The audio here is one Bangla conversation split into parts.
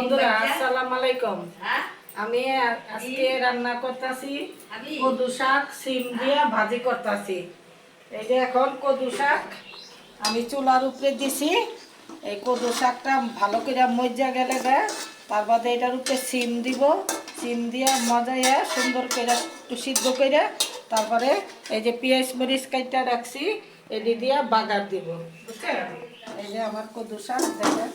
বন্ধুরা আসসালামু আলাইকুম। আমি আজকে রান্না করতেছি কদু শাক সিম দিয়ে ভাজি করতেছি। এই যে এখন কদু শাক আমি চুলার উপরে দিছি। এই কদু শাকটা ভালো করে মজা গেলে দেয় তার বাদে এটার উপরে সিম দিব। সিম দিয়ে মজাইয়া সুন্দর করে একটু সিদ্ধ করে তারপরে এই যে পেঁয়াজ মরিচ কাইটা রাখছি এটি দিয়ে বাগার দিব। বুঝছেন? এই যে আমার কদু শাক দেখেন।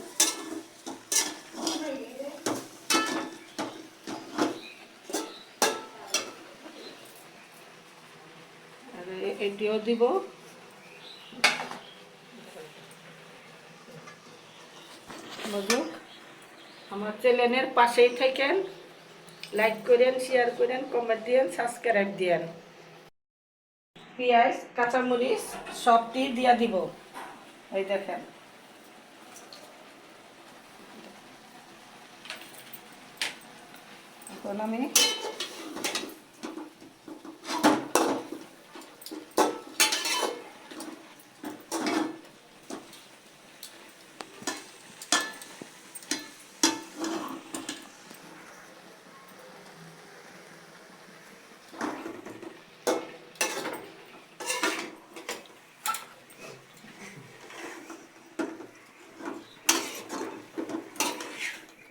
এটিও দিব। বুঝুক আমার চ্যানেলের পাশেই থাকেন। লাইক করেন, শেয়ার করেন কমেন্ট দিয়েন সাবস্ক্রাইব দিয়েন। পেঁয়াজ, কাঁচামরিচ সবটি দিয়া দিব। এই দেখেন। এখন আমি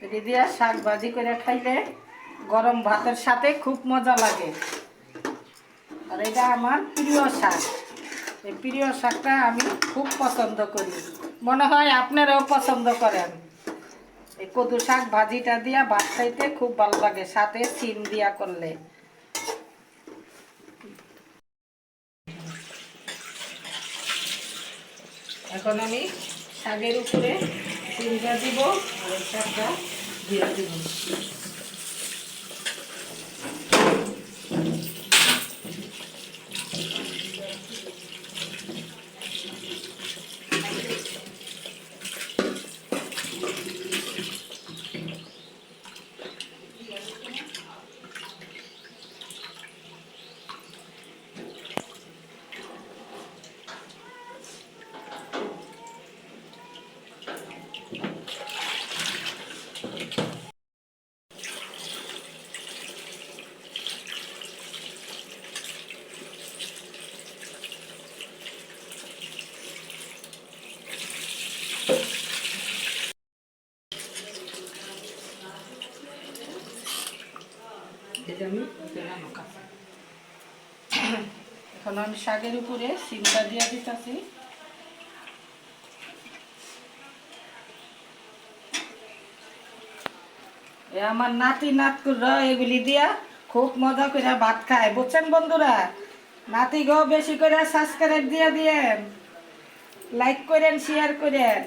এটি দিয়া শাক ভাজি করে খাইলে গরম ভাতের সাথে খুব মজা লাগে। আর এটা আমার প্রিয় শাক। এই প্রিয় শাকটা আমি খুব পছন্দ করি। মনে হয় আপনারাও পছন্দ করেন। এই কদু শাক ভাজিটা দিয়া ভাত খাইতে খুব ভালো লাগে, সাথে সিম দিয়া করলে। এখন আমি শাকের উপরে সিমটা দিব, আর শাকটা দিয়ে দিব এখন আমি শাকের উপরে সিমটা দিয়ে দিতেছি। আমার নাতি নাতকুরা এগুলি দিয়া খুব মজা করে ভাত খায়। বুঝছেন বন্ধুরা? নাতি গো, বেশি করে সাবস্ক্রাইব দিয়ে দিয়েন। লাইক করেন শেয়ার করেন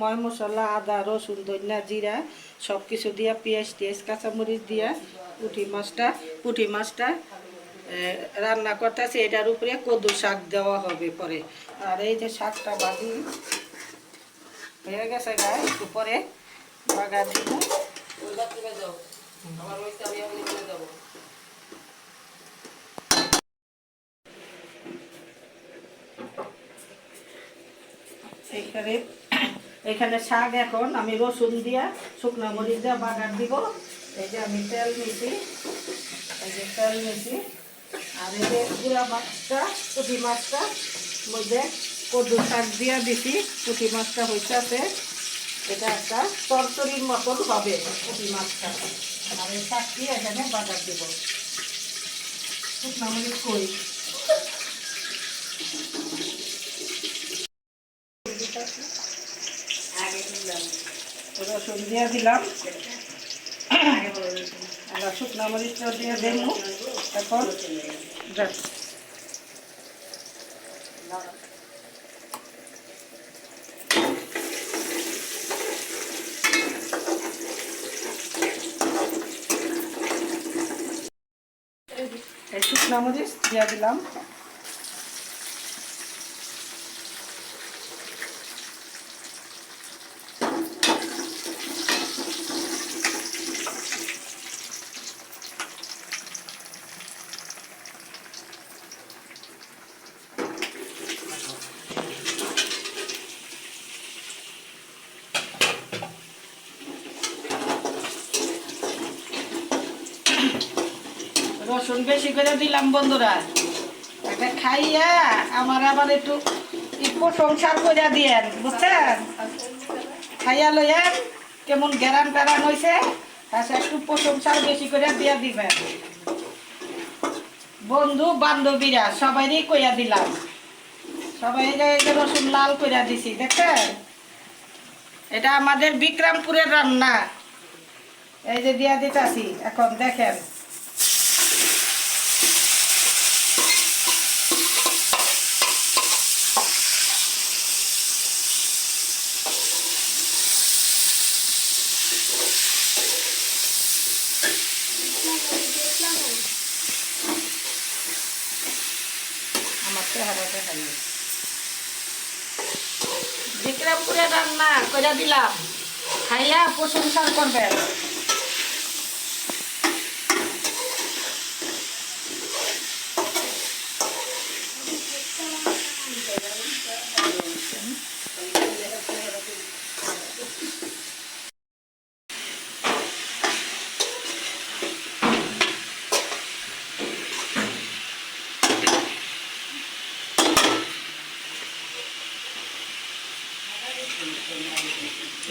ময় মশলা আদা, রসুন, ধনিয়া, জিরা সব কিছু দিয়া, পেঁয়াজ, টিয়াজ, কাঁচামরিচ দিয়া পুঁটি মাছটা পুঁটি মাছটা রান্না করতেছে। এটার উপরে কদু শাক দেওয়া হবে পরে। আর এই যে শাকটা বাদি হয়ে গেছে গায়ে একটু পরে বাগা দিব। এইখানে এখানে শাক এখন, আমি রসুন দিয়া, শুকনো মরিচ দিয়া বাগার দিব। এই যে আমি তেল নিছি, এই যে তেল নিছি। আর এই যে গুঁড়া মাছটা, পুঁটি মাছটা মধ্যে কদু শাক দিয়া দিছি, পুঁটি মাছটা হইতেছে এটা একটা তরতরির মতন হবে পুঁটি মাছটা। আর এই শাকটি এখানে বাগার দিব। শুকনো মরিচ কই? দিয়ে দিলাম। আর শুকনো মরিচটা দিয়ে দেবো। এখন শুকনো মরিচ দিয়ে দিলাম। রসুন বেশি করে দিলাম, বন্ধুরা। এটা খাইয়া আমার আবার একটু প্রশংসার করে দিয়েন, বুঝছেন? খাইয়া লইয়েন কেমন গেরান টেরান হয়েছে আচ্ছা একটু প্রশংসার বেশি করে দিয়ে দিবেন। বন্ধু, বান্ধবীরা, সবাইরই কইয়া দিলাম। সবাই রসুন লাল কইরা দিছি, দেখছেন? এটা আমাদের বিক্রমপুরের রান্না। এই যে দিয়া দিতাছি, এখন দেখেন। আমার চেহারা দেখাই বিক্রমপুরে রান্না করে দিলাম। খাইয়া প্রশংসা করবেন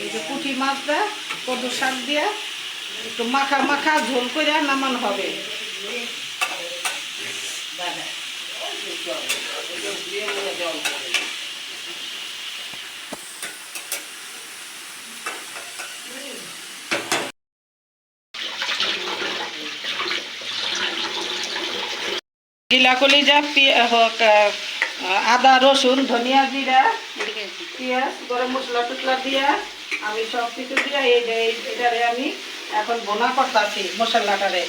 এই যে পুঁটি মাছটা কদু শাক দিয়া একটু মাখা মাখা ঝোল করে নামানো হবে। জিলা কলিজা আদা, রসুন, ধনিয়া জিরা পেঁয়াজ গরম মশলা টুকলা দিয়া আমি সব কিছু দিয়া এই যে এটারে আমি এখন বোনা করতেছি মশলাটারে।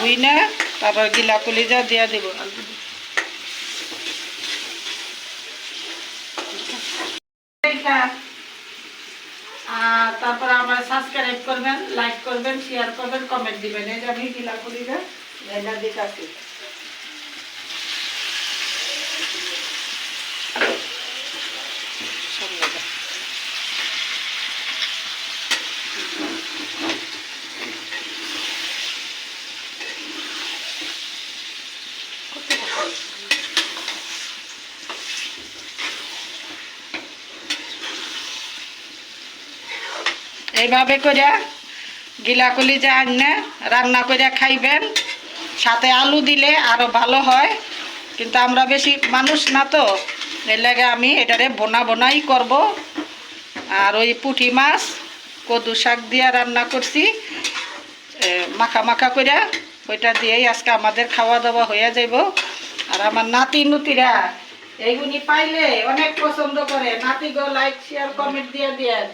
বুই না তারপর গিলা কলিজা দিয়া দিব। তারপর আমার সাবস্ক্রাইব করবেন লাইক করবেন শেয়ার করবেন কমেন্ট দিবেন। এই যে আমি গিলা কলিজা এটা দিতেছি। এইভাবে করে গিলাকলি যা আনে রান্না করে খাইবেন, সাথে আলু দিলে আরও ভালো হয়। কিন্তু আমরা বেশি মানুষ না তো, এর লাগে আমি এটারে বোনা বোনাই করব। আর ওই পুঁটি মাছ, কদু শাক দিয়ে রান্না করছি। মাখা মাখা করে ওইটা দিয়েই আজকে আমাদের খাওয়া দাওয়া হয়ে যাইব। আর আমার নাতি নুতিরা এইগুলি পাইলে অনেক পছন্দ করে। নাতি গো লাইক শেয়ার কমেন্ট দিয়ে দিয়েন।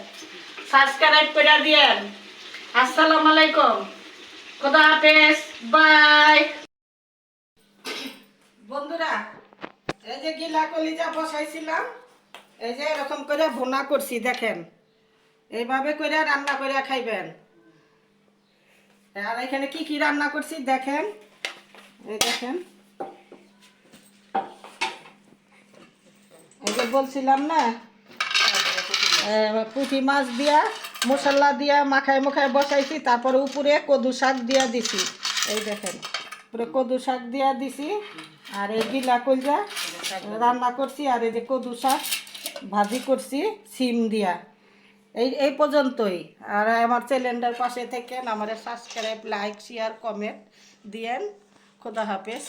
সাবস্ক্রাইব করে দিয়েন। আসসালামু আলাইকুম। খোদা হাফেজ। বাই বন্ধুরা, এই যে গিলা কলিজা বসাইছিলাম, এই যে এরকম করে ভুনা করছি, দেখেন। এইভাবে করে রান্না করে খাইবেন। আর এখানে কি কি রান্না করছি, দেখেন। এই দেখেন। এই যে বলছিলাম না পুঁটি মাছ দিয়া, মশলা দিয়া মাখায় মাখায় বসাইছি, তারপরে উপরে কদু শাক দিয়া দিছি। এই দেখেন, উপরে কদু শাক দিয়া দিছি, আর এই গিলা কলজা রান্না করছি, আর এই যে কদু শাক ভাজি করছি, সিম দিয়া। এই এই পর্যন্তই। আর আমার চ্যানেলটার পাশে থেকে আমার সাবস্ক্রাইব লাইক শেয়ার কমেন্ট দিয়েন। খোদা হাফেজ।